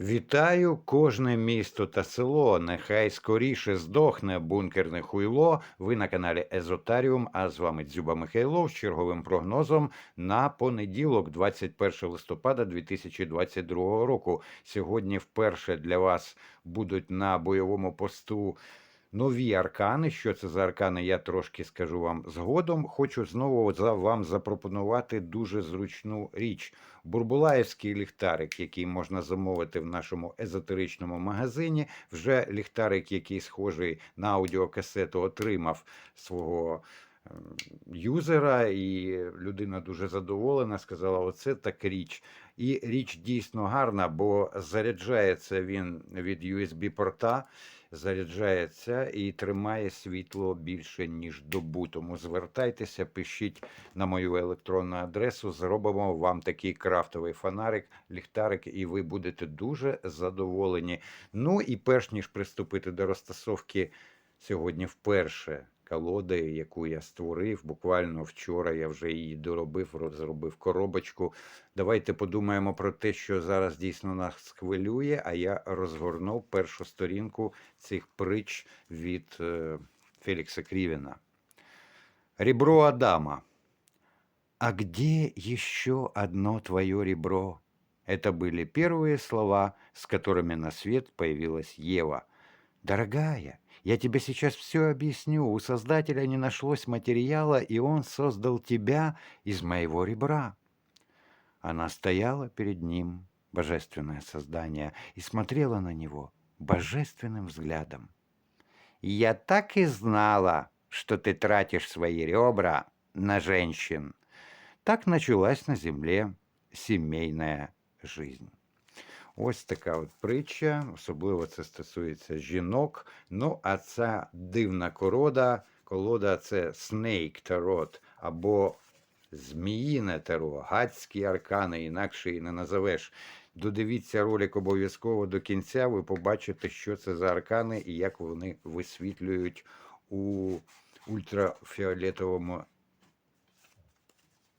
Вітаю кожне місто та село. Нехай скоріше здохне бункерне хуйло. Ви на каналі Езотаріум. А з вами Дзюба Михайлов з черговим прогнозом на понеділок, 21 листопада 2022 року. Сьогодні вперше для вас будуть на бойовому посту. Нові аркани. Що це за аркани? Я трошки скажу вам згодом. Хочу знову вам запропонувати дуже зручну річ. Бурбулаївський ліхтарик, який можна замовити в нашому езотеричному магазині. Вже ліхтарик, який схожий на аудіокасету, отримав свого е, юзера, і людина дуже задоволена. Сказала: оце так річ. І річ дійсно гарна, бо заряджається він від USB-порта. Заряджається і тримає світло більше ніж добу. Тому звертайтеся, пишіть на мою електронну адресу. Зробимо вам такий крафтовий фонарик, ліхтарик, і ви будете дуже задоволені. Ну і перш ніж приступити до розтасовки сьогодні вперше колоди, яку я створив. Буквально вчора я вже її доробив, роз- зробив коробочку. Давайте подумаємо про те, що зараз дійсно нас хвилює. А я розгорнув першу сторінку цих притч від е, Фелікса Крівіна. Ребро Адама. А где еще одно твое ребро? Это были первые слова, с которыми на свет появилась Ева. Дорогая, я тебе сейчас все объясню. У Создателя не нашлось материала, и он создал тебя из моего ребра. Она стояла перед ним, божественное создание, и смотрела на него божественным взглядом. «Я так и знала, что ты тратишь свои ребра на женщин». Так началась на земле сімейна жизнь. Ось така от притча, особливо це стосується жінок. Ну, а ця дивна корода, колода це Snake Tarot або Зміїне таро, гадські аркани, інакше і не назовеш. Додивіться ролик обов'язково до кінця, ви побачите, що це за аркани і як вони висвітлюють у ультрафіолетовому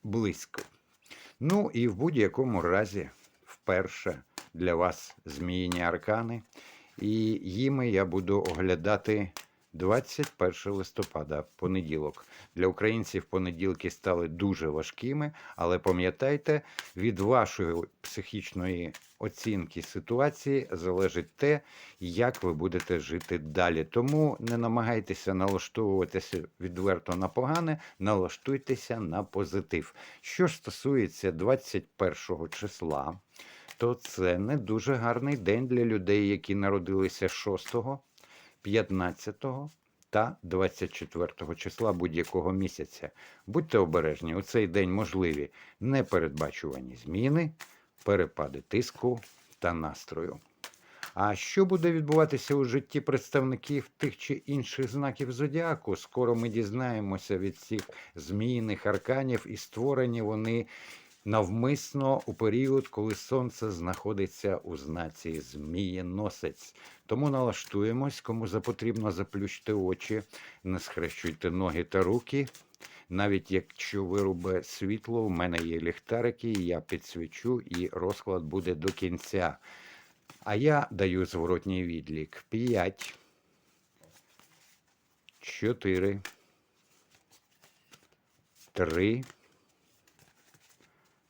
блиску. Ну і в будь-якому разі, вперше для вас зміїні аркани. І їми я буду оглядати 21 листопада, понеділок. Для українців понеділки стали дуже важкими, але пам'ятайте, від вашої психічної оцінки ситуації залежить те, як ви будете жити далі. Тому не намагайтеся налаштовуватися відверто на погане, налаштуйтеся на позитив. Що ж стосується 21 числа, то це не дуже гарний день для людей, які народилися 6, 15 та 24 числа будь-якого місяця. Будьте обережні, у цей день можливі непередбачувані зміни, перепади тиску та настрою. А що буде відбуватися у житті представників тих чи інших знаків зодіаку? Скоро ми дізнаємося від цих зміїних арканів, і створені вони навмисно у період, коли сонце знаходиться у знаці Змієносець. Тому налаштуємось, кому запотрібно заплющте очі, не схрещуйте ноги та руки. Навіть якщо вирубе світло, у мене є ліхтарики, я підсвічу і розклад буде до кінця. А я даю зворотній відлік. 5, 4, 3,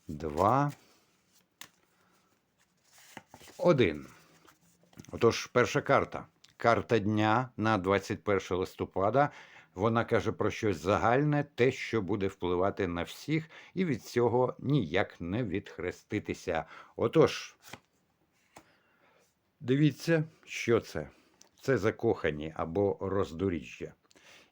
2, 1. Отож, перша карта. Карта дня на 21 листопада. Вона каже про щось загальне, те, що буде впливати на всіх, і від цього ніяк не відхреститися. Отож, дивіться, що це. Це закохані або роздоріжжя.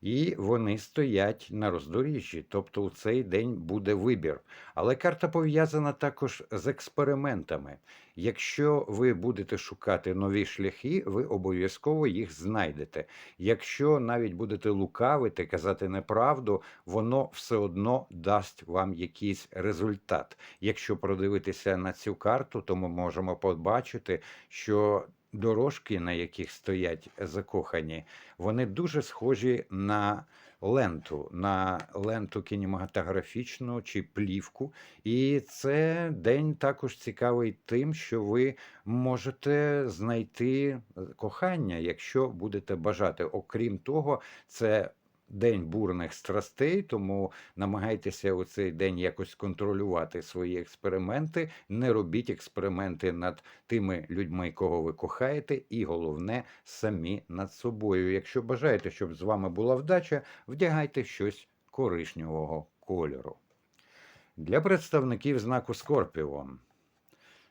І вони стоять на роздоріжжі, тобто у цей день буде вибір. Але карта пов'язана також з експериментами. Якщо ви будете шукати нові шляхи, ви обов'язково їх знайдете. Якщо навіть будете лукавити, казати неправду, воно все одно дасть вам якийсь результат. Якщо продивитися на цю карту, то ми можемо побачити, що дорожки, на яких стоять закохані, вони дуже схожі на ленту, на ленту кінематографічну чи плівку. І це день також цікавий тим, що ви можете знайти е, кохання, якщо будете бажати. Окрім того, це день бурних страстей, тому намагайтеся у цей день якось контролювати свої експерименти. Не робіть експерименти над тими людьми, кого ви кохаєте, і головне самі над собою. Якщо бажаєте, щоб з вами була вдача, вдягайте щось коричневого кольору. Для представників знаку Скорпіон.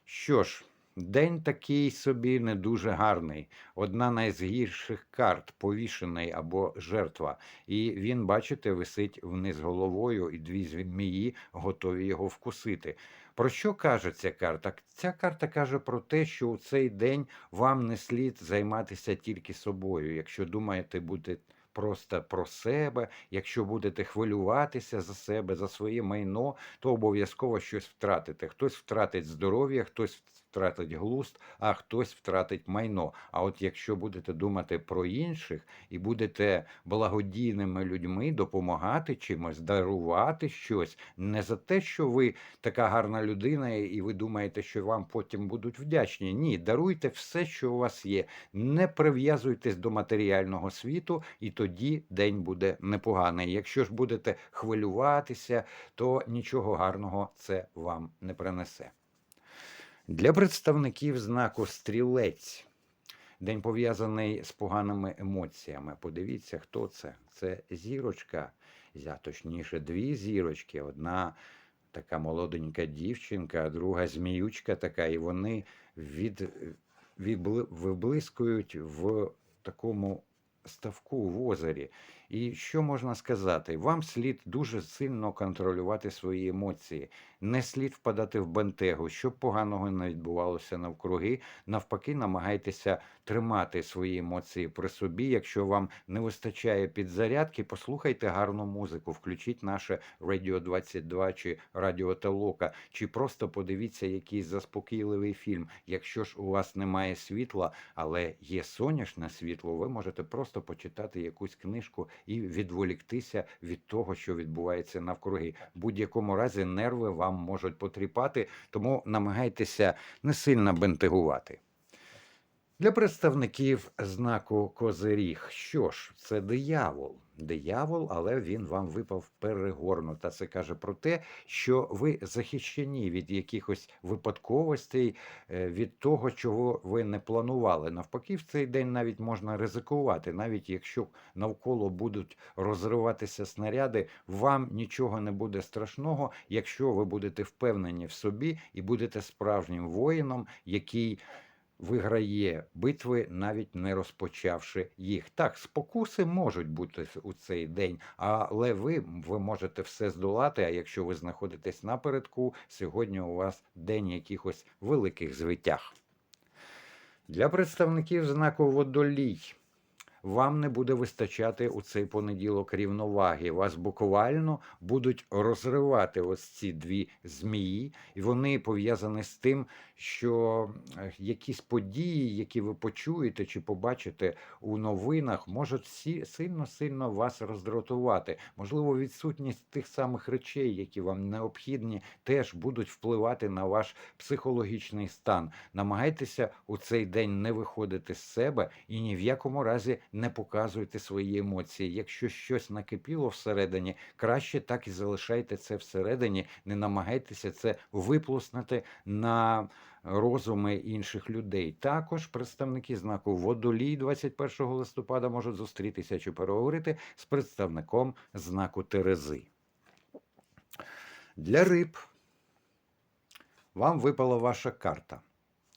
Що ж, день такий собі не дуже гарний. Одна найзгірших карт повішений або жертва. І він, бачите, висить вниз головою, і дві змії готові його вкусити. Про що каже ця карта? Ця карта каже про те, що у цей день вам не слід займатися тільки собою. Якщо думаєте бути просто про себе, якщо будете хвилюватися за себе, за своє майно, то обов'язково щось втратите. Хтось втратить здоров'я, хтось втратить глузд, а хтось втратить майно. А от якщо будете думати про інших і будете благодійними людьми, допомагати чимось, дарувати щось, не за те, що ви така гарна людина, і ви думаєте, що вам потім будуть вдячні. Ні, даруйте все, що у вас є. Не прив'язуйтесь до матеріального світу, і тоді день буде непоганий. Якщо ж будете хвилюватися, то нічого гарного це вам не принесе. Для представників знаку стрілець. День пов'язаний з поганими емоціями. Подивіться, хто це. Це зірочка, а точніше, дві зірочки. Одна така молоденька дівчинка, а друга зміючка така, і вони від, відбли- виблискують в такому ставку в озері. І що можна сказати? Вам слід дуже сильно контролювати свої емоції. Не слід впадати в бентегу, щоб поганого не відбувалося навкруги. Навпаки, намагайтеся тримати свої емоції при собі. Якщо вам не вистачає підзарядки, послухайте гарну музику, включіть наше Радіо 22 чи Радіо Толока, чи просто подивіться якийсь заспокійливий фільм. Якщо ж у вас немає світла, але є сонячне світло, ви можете просто почитати якусь книжку і відволіктися від того, що відбувається навкруги. Будь-якому разі нерви вам можуть потріпати, тому намагайтеся не сильно бентегувати. Для представників знаку Козиріг, що ж, це диявол. Диявол, але він вам випав перегорнута. Це каже про те, що ви захищені від якихось випадковостей, е, від того, чого ви не планували. Навпаки, в цей день навіть можна ризикувати, навіть якщо навколо будуть розриватися снаряди, вам нічого не буде страшного, якщо ви будете впевнені в собі і будете справжнім воїном, який виграє битви, навіть не розпочавши їх. Так, спокуси можуть бути у цей день, але ви, ви можете все здолати. А якщо ви знаходитесь напередку, сьогодні у вас день якихось великих звитяг. Для представників знаку водолій. Вам не буде вистачати у цей понеділок рівноваги. Вас буквально будуть розривати ось ці дві змії, і вони пов'язані з тим, що е, якісь події, які ви почуєте чи побачите у новинах, можуть сі- сильно-сильно вас роздратувати. Можливо, відсутність тих самих речей, які вам необхідні, теж будуть впливати на ваш психологічний стан. Намагайтеся у цей день не виходити з себе і ні в якому разі не показуйте свої емоції. Якщо щось накипіло всередині, краще так і залишайте це всередині. Не намагайтеся це виплеснути на розуми інших людей. Також представники знаку водолій 21 листопада можуть зустрітися чи переговорити з представником знаку Терези. Для риб вам випала ваша карта,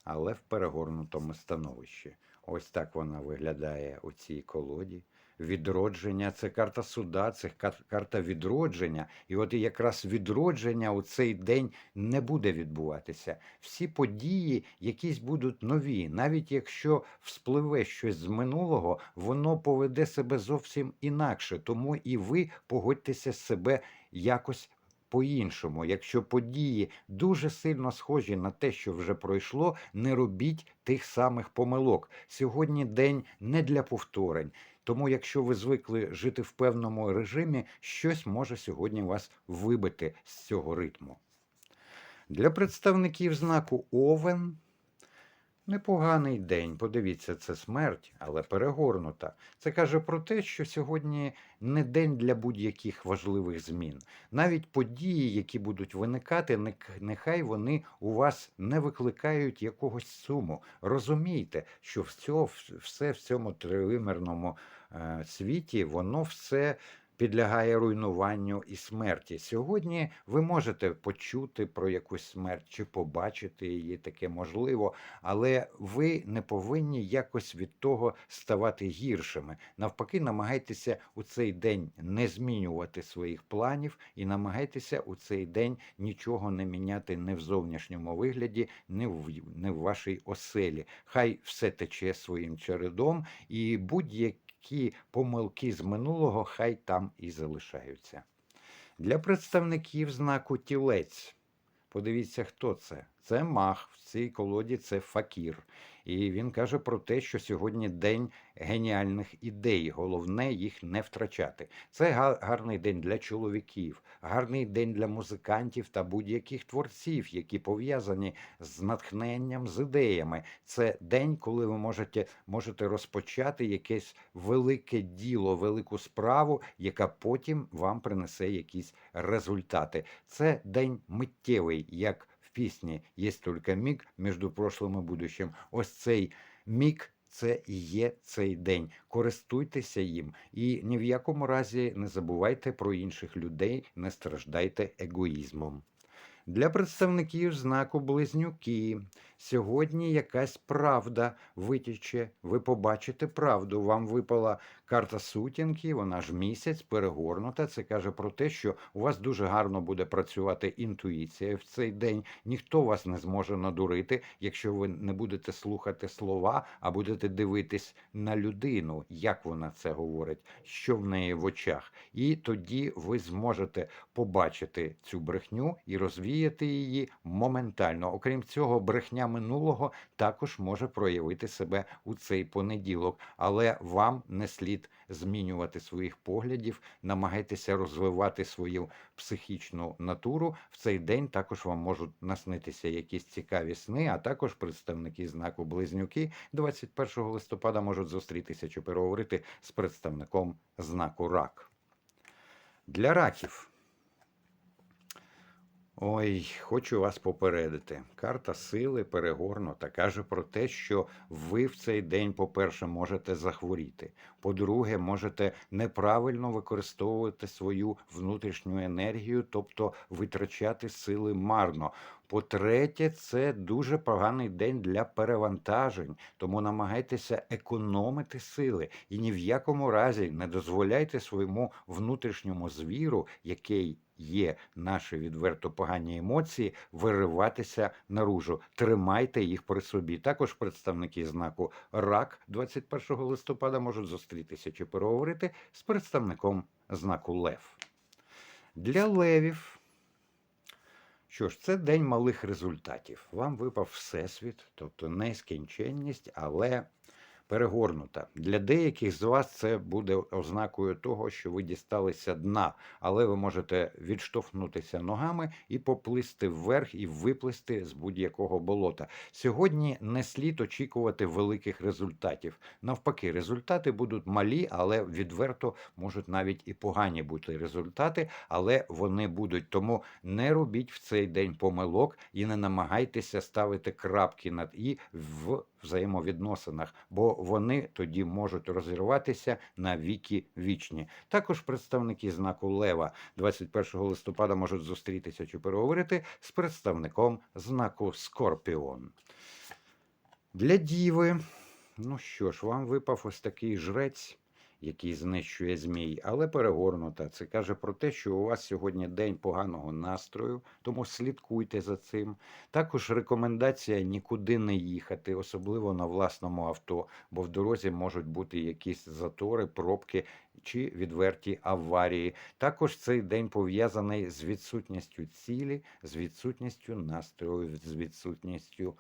але в перегорнутому становищі. Ось так вона виглядає у цій колоді. Відродження це карта суда, це карта відродження. І от якраз відродження у цей день не буде відбуватися. Всі події якісь будуть нові. Навіть якщо вспливе щось з минулого, воно поведе себе зовсім інакше. Тому і ви погодьтеся себе якось по-іншому. Якщо події дуже сильно схожі на те, що вже пройшло, не робіть тих самих помилок. Сьогодні день не для повторень. Тому, якщо ви звикли жити в певному режимі, щось може сьогодні вас вибити з цього ритму. Для представників знаку Овен непоганий день. Подивіться, це смерть, але перегорнута. Це каже про те, що сьогодні не день для будь-яких важливих змін. Навіть події, які будуть виникати, нехай вони у вас не викликають якогось суму. Розумійте, що все, все в цьому тривимірному е, світі, воно все підлягає руйнуванню і смерті. Сьогодні ви можете почути про якусь смерть чи побачити її, таке можливо, але ви не повинні якось від того ставати гіршими. Навпаки, намагайтеся у цей день не змінювати своїх планів і намагайтеся у цей день нічого не міняти не в зовнішньому вигляді, не в, не в вашій оселі. Хай все тече своїм чередом і будь-які помилки з минулого хай там і залишаються. Для представників знаку тілець. Подивіться, хто це. Це мах. В цій колоді це факір. І він каже про те, що сьогодні день геніальних ідей. Головне їх не втрачати. Це га- гарний день для чоловіків, гарний день для музикантів та будь-яких творців, які пов'язані з натхненням, з ідеями. Це день, коли ви можете, можете розпочати якесь велике діло, велику справу, яка потім вам принесе якісь результати. Це день миттєвий, як пісні «Є тільки міг між прошлим і будущим». Ось цей міг це і є цей день. Користуйтеся їм і ні в якому разі не забувайте про інших людей, не страждайте егоїзмом. Для представників знаку близнюки сьогодні якась правда витіче. Ви побачите правду. Вам випала карта сутінки, вона ж місяць перегорнута. Це каже про те, що у вас дуже гарно буде працювати інтуїція в цей день. Ніхто вас не зможе надурити, якщо ви не будете слухати слова, а будете дивитись на людину, як вона це говорить, що в неї в очах. І тоді ви зможете побачити цю брехню і розвіяти її моментально. Окрім цього, брехня минулого також може проявити себе у цей понеділок, але вам не слід змінювати своїх поглядів, намагайтеся розвивати свою психічну натуру. В цей день також вам можуть наснитися якісь цікаві сни, а також представники знаку Близнюки 21 листопада можуть зустрітися чи переговорити з представником знаку Рак. Для раків. Ой, хочу вас попередити. Карта сили перегорнута каже про те, що ви в цей день, по-перше, можете захворіти. По-друге, можете неправильно використовувати свою внутрішню енергію, тобто витрачати сили марно. По-третє, це дуже поганий день для перевантажень, тому намагайтеся економити сили і ні в якому разі не дозволяйте своєму внутрішньому звіру, який є наші відверто погані емоції, вириватися наружу. Тримайте їх при собі. Також представники знаку РАК 21 листопада можуть зустрітися чи переговорити з представником знаку Лев. Для левів. Що ж, це день малих результатів. Вам випав всесвіт, тобто нескінченність, але перегорнута. Для деяких з вас це буде ознакою того, що ви дісталися дна, але ви можете відштовхнутися ногами і поплисти вверх і виплисти з будь-якого болота. Сьогодні не слід очікувати великих результатів. Навпаки, результати будуть малі, але відверто можуть навіть і погані бути результати, але вони будуть. Тому не робіть в цей день помилок і не намагайтеся ставити крапки над і в взаємовідносинах, бо вони тоді можуть розірватися на віки вічні. Також представники знаку Лева 21 листопада можуть зустрітися чи переговорити з представником знаку Скорпіон. Для діви, ну що ж, вам випав ось такий жрець. Який знищує змій, але перегорнута. Це каже про те, що у вас сьогодні день поганого настрою, тому слідкуйте за цим. Також рекомендація нікуди не їхати, особливо на власному авто, бо в дорозі можуть бути якісь затори, пробки чи відверті аварії. Також цей день пов'язаний з відсутністю цілі, з відсутністю настрою, з відсутністю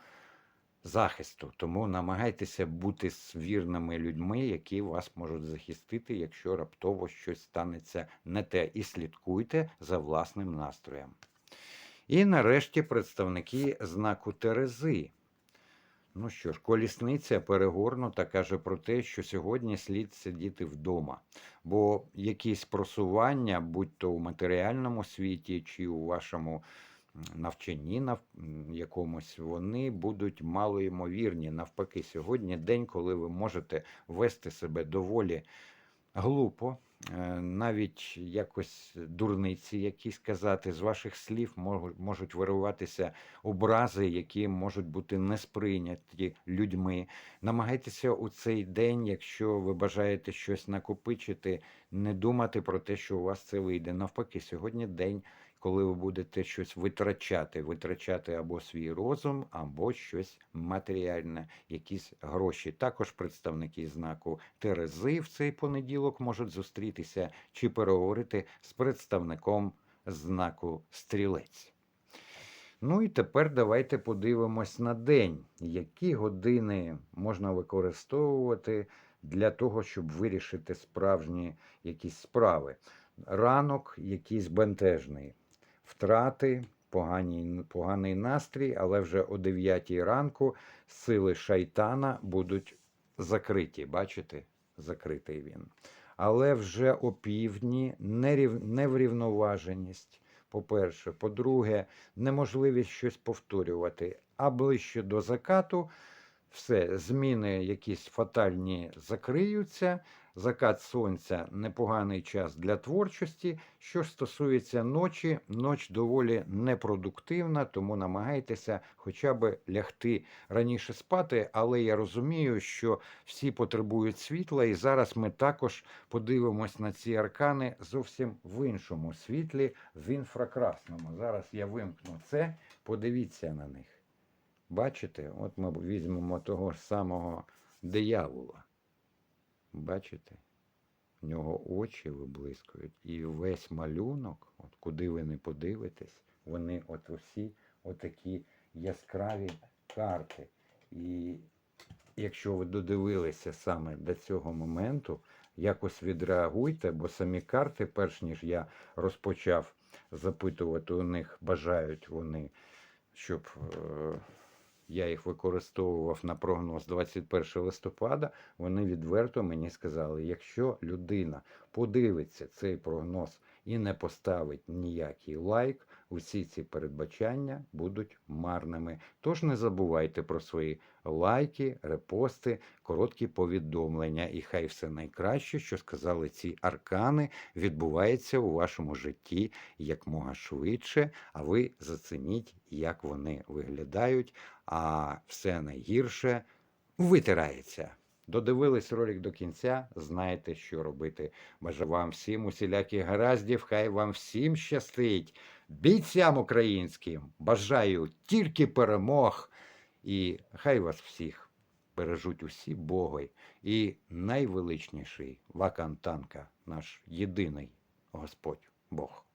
захисту. Тому намагайтеся бути вірними людьми, які вас можуть захистити, якщо раптово щось станеться не те, і слідкуйте за власним настроєм. І нарешті представники знаку Терези. Ну що ж, колісниця перегорнута каже про те, що сьогодні слід сидіти вдома, бо якісь просування, будь то у матеріальному світі чи у вашому навчанні нав... якомусь, вони будуть малоймовірні. Навпаки, сьогодні день, коли ви можете вести себе доволі глупо, е, навіть якось дурниці якісь казати, з ваших слів мож- можуть вириватися образи, які можуть бути не сприйняті людьми. Намагайтеся у цей день, якщо ви бажаєте щось накопичити, не думати про те, що у вас це вийде. Навпаки, сьогодні день, коли ви будете щось витрачати, витрачати або свій розум, або щось матеріальне, якісь гроші. Також представники знаку Терези в цей понеділок можуть зустрітися чи переговорити з представником знаку Стрілець. Ну і тепер давайте подивимось на день, які години можна використовувати для того, щоб вирішити справжні якісь справи. Ранок якийсь бентежний, втрати, погані, поганий настрій, але вже о 9 ранку сили шайтана будуть закриті. Бачите? Закритий він. Але вже о півдні нерів... неврівноваженість. По-перше, по-друге, неможливість щось повторювати. А ближче до закату все, зміни якісь фатальні закриються. Закат сонця непоганий час для творчості. Що ж стосується ночі, ноч доволі непродуктивна, тому намагайтеся хоча б лягти раніше спати. Але я розумію, що всі потребують світла, і зараз ми також подивимось на ці аркани зовсім в іншому світлі, в інфракрасному. Зараз я вимкну це, подивіться на них. Бачите, от ми візьмемо того ж самого диявола. Бачите? В нього очі виблискують, і весь малюнок, от куди ви не подивитесь, вони от усі отакі яскраві карти. І якщо ви додивилися саме до цього моменту, якось відреагуйте, бо самі карти, перш ніж я розпочав запитувати у них, бажають вони, щоб е, я їх використовував на прогноз 21 листопада, вони відверто мені сказали: якщо людина подивиться цей прогноз і не поставить ніякий лайк, усі ці передбачання будуть марними. Тож не забувайте про свої лайки, репости, короткі повідомлення. І хай все найкраще, що сказали ці аркани, відбувається у вашому житті якмога швидше, а ви зацініть, як вони виглядають, а все найгірше витирається. Додивились ролик до кінця, знаєте, що робити. Бажаю вам всім усіляких гараздів, хай вам всім щастить. Бійцям українським бажаю тільки перемог, і хай вас всіх бережуть усі боги. І найвеличніший Вакантанка, наш єдиний Господь Бог.